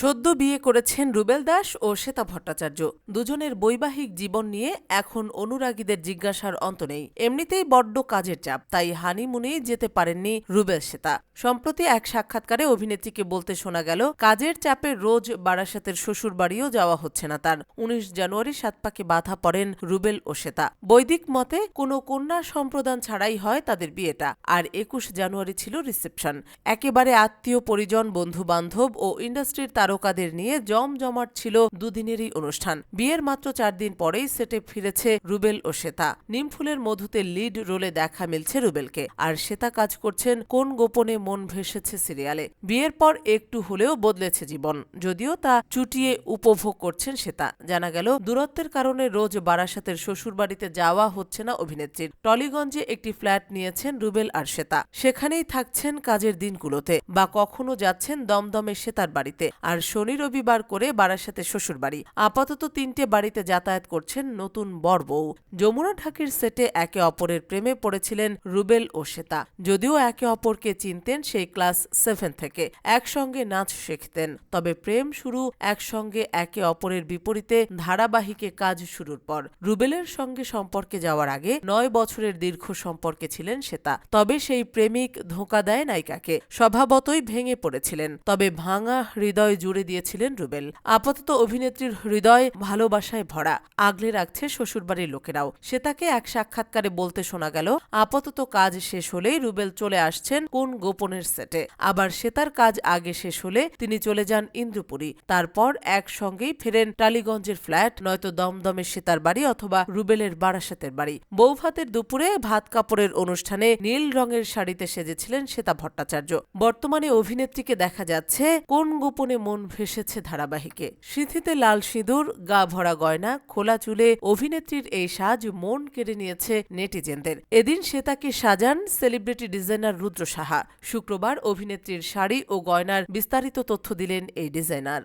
সদ্য বিয়ে করেছেন রুবেল দাস ও শ্বেতা ভট্টাচার্য। দুজনের বৈবাহিক জীবন নিয়ে এখন অনুরাগীদের জিজ্ঞাসার অন্ত নেই। এমনিতেই বড্ড কাজের চাপ, তাই হানিমুনেই যেতে পারেননি রুবেল শ্বেতা। সম্প্রতি এক সাক্ষাৎকারে অভিনেত্রীকে বলতে শোনা গেল, কাজের চাপে রোজ বারাসাতের শ্বশুর বাড়িও যাওয়া হচ্ছে না তার। উনিশ জানুয়ারি সাত পাকে বাধা পড়েন রুবেল ও শ্বেতা। বৈদিক মতে, কোনো কন্যা সম্প্রদান ছাড়াই হয় তাদের বিয়েটা, আর একুশ জানুয়ারি ছিল রিসেপশন। একেবারে আত্মীয়, পরিজন বন্ধু বান্ধব ও ইন্ডাস্ট্রির তারকাদের নিয়ে জমজমাট ছিল দুদিনেরই অনুষ্ঠান। বিয়ের মাত্র চার দিন পরেই সেটে ফিরেছে রুবেল ও শ্বেতা। নিমফুলের মধুতে লিড রোলে দেখা মিলছে রুবেলকে। আর শ্বেতা কাজ করছেন কোন গোপনে মন ভেসেছে সিরিয়ালে। বিয়ের পর একটু হলেও বদলেছে জীবন। যদিও তা চুটিয়ে উপভোগ করছেন শ্বেতা। জানা গেল, দূরত্বের কারণে রোজ বারাসাতের শ্বশুরবাড়িতে যাওয়া হচ্ছে না অভিনেত্রীর। টলিগঞ্জে একটি ফ্ল্যাট নিয়েছেন রুবেল আর শ্বেতা। সেখানেই থাকছেন কাজের দিনগুলোতে, বা কখনো যাচ্ছেন দমদমে শ্বেতার বাড়িতে। আর শনি রবিবার করে বারাসাতে শ্বশুরবাড়ি। আপাতত তিনটে বাড়িতে যাতায়াত করছেন নতুন বর বউ। যমুনা ঢাকির সেটে একে অপরের প্রেমে পড়েছিলেন রুবেল ও শ্বেতা। যদিও একে অপরকে চিনতেন সেই ক্লাস সেভেন থেকে, একসঙ্গে নাচ শিখতেন। তবে প্রেম শুরু একসঙ্গে একে অপরের বিপরীতে ধারাবাহিকে কাজ শুরুর পর। রুবেলের সঙ্গে সম্পর্কে যাওয়ার আগে নয় বছরের দীর্ঘ সম্পর্কে ছিলেন শ্বেতা। তবে সেই প্রেমিক ধোঁকা দেয় নায়িকাকে, স্বভাবতই ভেঙে পড়েছিলেন। তবে ভাঙা হৃদয় জুড়ে দিয়েছিলেন রুবেল। আপাতত অভিনেত্রীর হৃদয় ভালোবাসায় ভরা, আগলে রাখছে শ্বশুরবাড়ির লোকেরাও। শ্বেতাকে এক সাক্ষাৎকারে বলতে শোনা গেল, আপাতত কাজ শেষ হলেই রুবেল চলে আসছেন কোন গোপনের সেটে। আবার শ্বেতার কাজ আগে শেষ হলে তিনি চলে যান ইন্দ্রপুরী। তারপর একসঙ্গেই ফেরেন টালিগঞ্জের ফ্ল্যাট, নয়তো দমদমে শ্বেতার বাড়ি অথবা রুবেলের বারাসাতের বাড়ি। বৌভাতের দুপুরে ভাত কাপড়ের অনুষ্ঠানে নীল রঙের শাড়িতে সেজেছিলেন শ্বেতা ভট্টাচার্য। বর্তমানে অভিনেত্রীকে দেখা যাচ্ছে কোন গোপনে মন ভেসেছে ধারাবাহিকে। সিঁথিতে লাল সিঁদুর, গা ভরা গয়না, খোলা চুলে অভিনেত্রীর এই সাজ মন কেড়ে নিয়েছে নেটিজেনদের। এদিন সে তাকে সাজান সেলিব্রিটি ডিজাইনার রুদ্র সাহা। শুক্রবার অভিনেত্রীর শাড়ি ও গয়নার বিস্তারিত তথ্য দিলেন এই ডিজাইনার।